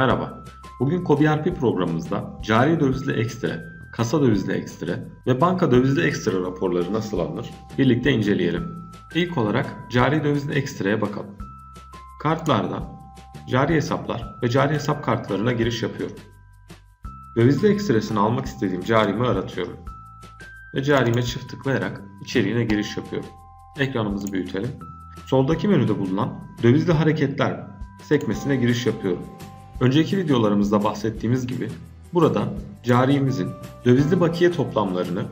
Merhaba. Bugün KOBİRP programımızda cari dövizli ekstra, kasa dövizli ekstra ve banka dövizli ekstra raporları nasıl alınır? Birlikte inceleyelim. İlk olarak cari dövizli ekstraya bakalım. Kartlardan cari hesaplar ve cari hesap kartlarına giriş yapıyorum. Dövizli ekstresini almak istediğim carimi aratıyorum. Ve carime çift tıklayarak içeriğine giriş yapıyorum. Ekranımızı büyütelim. Soldaki menüde bulunan dövizli hareketler sekmesine giriş yapıyorum. Önceki videolarımızda bahsettiğimiz gibi burada carimizin dövizli bakiye toplamlarını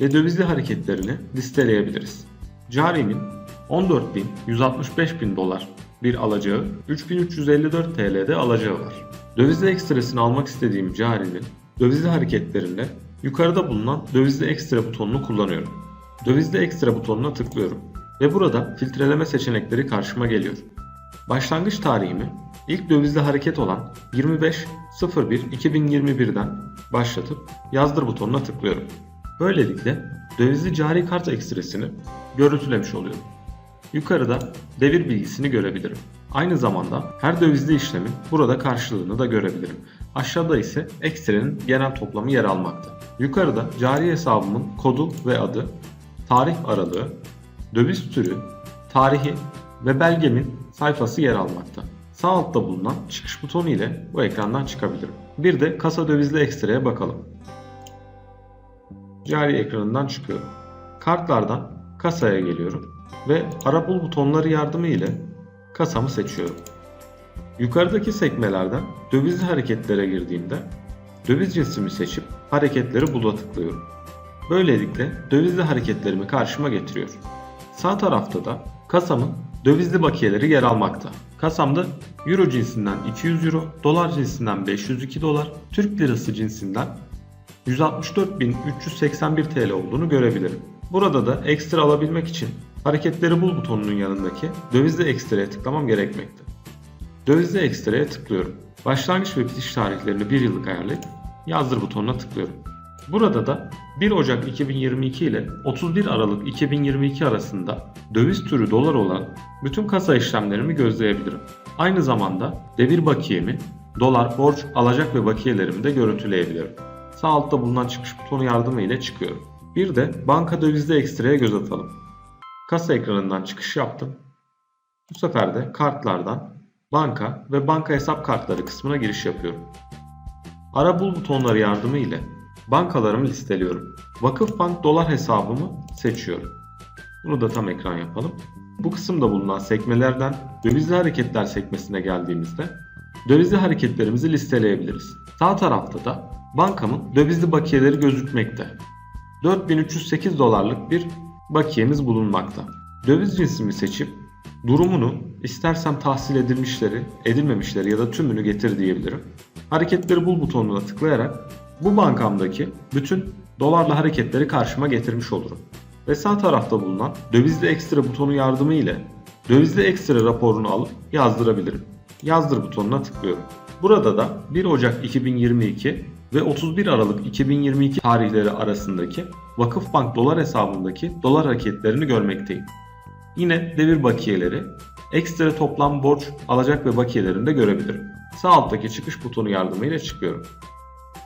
ve dövizli hareketlerini listeleyebiliriz. Carimin 14.165 bin dolar bir alacağı, 3354 TL'de alacağı var. Dövizli ekstresini almak istediğim carinin dövizli hareketlerinde yukarıda bulunan dövizli ekstra butonunu kullanıyorum. Dövizli ekstra butonuna tıklıyorum ve burada filtreleme seçenekleri karşıma geliyor. Başlangıç tarihimi ilk dövizli hareket olan 25.01.2021'den başlatıp yazdır butonuna tıklıyorum. Böylelikle dövizli cari kart ekstresini görüntülemiş oluyorum. Yukarıda devir bilgisini görebilirim. Aynı zamanda her dövizli işlemin burada karşılığını da görebilirim. Aşağıda ise ekstrenin genel toplamı yer almakta. Yukarıda cari hesabımın kodu ve adı, tarih aralığı, döviz türü, tarihi ve belgemin sayfası yer almakta. Sağ altta bulunan çıkış butonu ile bu ekrandan çıkabilirim. Bir de kasa dövizli ekstraya bakalım. Cari ekranından çıkıyorum. Kartlardan kasaya geliyorum ve ara bul butonları yardımı ile kasamı seçiyorum. Yukarıdaki sekmelerden dövizli hareketlere girdiğimde döviz cinsimi seçip hareketleri bula tıklıyorum. Böylelikle dövizli hareketlerimi karşıma getiriyor. Sağ tarafta da kasamın dövizli bakiyeleri yer almakta. Kasamda Euro cinsinden 200 Euro, Dolar cinsinden 502 Dolar, Türk Lirası cinsinden 164.381 TL olduğunu görebilirim. Burada da ekstra alabilmek için hareketleri bul butonunun yanındaki dövizli ekstraya tıklamam gerekmekte. Dövizli ekstraya tıklıyorum. Başlangıç ve bitiş tarihlerini bir yıllık ayarlayıp yazdır butonuna tıklıyorum. Burada da 1 Ocak 2022 ile 31 Aralık 2022 arasında döviz türü dolar olan bütün kasa işlemlerimi gözleyebilirim. Aynı zamanda devir bakiyemi, dolar, borç, alacak ve bakiyelerimi de görüntüleyebilirim. Sağ altta bulunan çıkış butonu yardımı ile çıkıyorum. Bir de banka dövizli ekstraya göz atalım. Kasa ekranından çıkış yaptım. Bu sefer de kartlardan banka ve banka hesap kartları kısmına giriş yapıyorum. Ara bul butonları yardımı ile bankalarımı listeliyorum. Vakıfbank dolar hesabımı seçiyorum. Bunu da tam ekran yapalım. Bu kısımda bulunan sekmelerden dövizli hareketler sekmesine geldiğimizde dövizli hareketlerimizi listeleyebiliriz. Sağ tarafta da bankamın dövizli bakiyeleri gözükmekte. 4308 dolarlık bir bakiyemiz bulunmakta. Döviz cinsimi seçip durumunu istersem tahsil edilmişleri, edilmemişleri ya da tümünü getir diyebilirim. Hareketleri bul butonuna tıklayarak bu bankamdaki bütün dolarla hareketleri karşıma getirmiş olurum. Ve sağ tarafta bulunan dövizli ekstra butonu yardımı ile dövizli ekstra raporunu alıp yazdırabilirim. Yazdır butonuna tıklıyorum. Burada da 1 Ocak 2022 ve 31 Aralık 2022 tarihleri arasındaki Vakıfbank dolar hesabındaki dolar hareketlerini görmekteyim. Yine devir bakiyeleri, ekstra toplam borç, alacak ve bakiyelerini de görebilirim. Sağ alttaki çıkış butonu yardımıyla çıkıyorum.